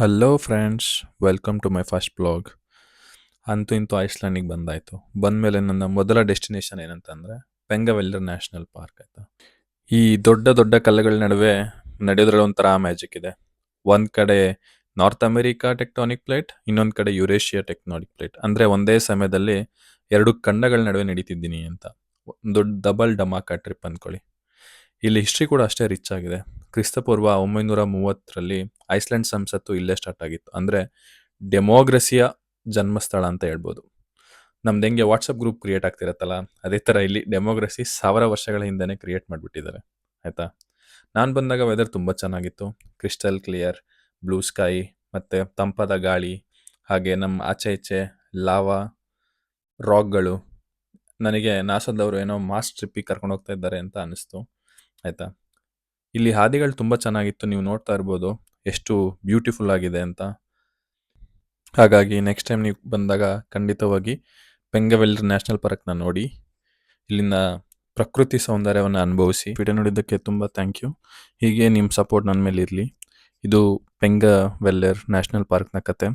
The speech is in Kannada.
Hello friends welcome to my first blog ಅಂತೂ ಇಂತೂ ಐಸ್ಲ್ಯಾಂಡಿಗೆ ಬಂದಾಯಿತು. ಬಂದಮೇಲೆ ನನ್ನ ಮೊದಲ ಡೆಸ್ಟಿನೇಷನ್ ಏನಂತಂದರೆ ಪೆಂಗವೆಲ್ಲರ್ ನ್ಯಾಷನಲ್ ಪಾರ್ಕ್ ಆಯಿತು. ಈ ದೊಡ್ಡ ದೊಡ್ಡ ಕಲ್ಲುಗಳ ನಡುವೆ ನಡೆಯೋದ್ರಲ್ಲಿ ಒಂಥರ ಮ್ಯಾಜಿಕ್ ಇದೆ. ಒಂದು ಕಡೆ ನಾರ್ತ್ ಅಮೆರಿಕಾ ಟೆಕ್ಟಾನಿಕ್ ಪ್ಲೇಟ್ ಇನ್ನೊಂದು ಕಡೆ ಯುರೇಷಿಯಾ ಟೆಕ್ನಾನಿಕ್ ಪ್ಲೇಟ್ ಅಂದರೆ ಒಂದೇ ಸಮಯದಲ್ಲಿ ಎರಡು ಖಂಡಗಳ ನಡುವೆ ನಡೀತಿದ್ದೀನಿ ಅಂತ. ದೊಡ್ಡ ಡಬಲ್ ಡಮಾಕಾ ಟ್ರಿಪ್ ಅಂದ್ಕೊಳ್ಳಿ ಇಲ್ಲಿ ಹಿಸ್ಟ್ರಿ ಕೂಡ ಅಷ್ಟೇ ರಿಚ್ ಆಗಿದೆ. ಕ್ರಿಸ್ತಪೂರ್ವ ಒಂಬೈನೂರ ಮೂವತ್ತರಲ್ಲಿ ಐಸ್ಲ್ಯಾಂಡ್ ಸಂಸತ್ತು ಇಲ್ಲೇ ಸ್ಟಾರ್ಟ್ ಆಗಿತ್ತು. ಅಂದರೆ ಡೆಮೋಗ್ರಸಿಯ ಜನ್ಮಸ್ಥಳ ಅಂತ ಹೇಳ್ಬೋದು. ನಮ್ದು ಹೆಂಗೆ ವಾಟ್ಸಪ್ ಗ್ರೂಪ್ ಕ್ರಿಯೇಟ್ ಆಗ್ತಿರತ್ತಲ್ಲ, ಅದೇ ಥರ ಇಲ್ಲಿ ಡೆಮೋಗ್ರಸಿ ಸಾವಿರ ವರ್ಷಗಳ ಹಿಂದೆನೇ ಕ್ರಿಯೇಟ್ ಮಾಡಿಬಿಟ್ಟಿದ್ದಾರೆ. ಆಯಿತಾ? ನಾನು ಬಂದಾಗ ವೆದರ್ ತುಂಬ ಚೆನ್ನಾಗಿತ್ತು. ಕ್ರಿಸ್ಟಲ್ ಕ್ಲಿಯರ್ ಬ್ಲೂ ಸ್ಕೈ ಮತ್ತು ತಂಪಾದ ಗಾಳಿ, ಹಾಗೆ ನಮ್ಮ ಆಚೆ ಈಚೆ ಲಾವಾ ರಾಕ್ಗಳು ನನಗೆ ನಾಸದವರು ಏನೋ ಮಾಸ್ ಟ್ರಿಪ್ಪಿಗೆ ಕರ್ಕೊಂಡು ಹೋಗ್ತಾ ಇದ್ದಾರೆ ಅಂತ ಅನಿಸ್ತು. ಆಯಿತಾ? ಇಲ್ಲಿ ಹಾದಿಗಳು ತುಂಬ ಚೆನ್ನಾಗಿತ್ತು, ನೀವು ನೋಡ್ತಾ ಇರ್ಬೋದು. ಎಷ್ಟು ಬ್ಯೂಟಿಫುಲ್ ಆಗಿದೆ ಅಂತ. ಹಾಗಾಗಿ ನೆಕ್ಸ್ಟ್ ಟೈಮ್ ನೀವು ಬಂದಾಗ ಖಂಡಿತವಾಗಿ ಪೆಂಗವೆಲ್ಲರ್ ನ್ಯಾಷನಲ್ ಪಾರ್ಕ್ನ ನೋಡಿ. ಇಲ್ಲಿನ ಪ್ರಕೃತಿ ಸೌಂದರ್ಯವನ್ನು ಅನುಭವಿಸಿ. ವಿಡಿಯೋ ನೋಡಿದ್ದಕ್ಕೆ ತುಂಬ ಥ್ಯಾಂಕ್ ಯು ಹೀಗೆ ನಿಮ್ಮ ಸಪೋರ್ಟ್ ನನ್ನ ಮೇಲೆ ಇರಲಿ ಇದು ಪೆಂಗವೆಲ್ಲರ್ ನ್ಯಾಷನಲ್ ಪಾರ್ಕ್ನ ಕತೆ.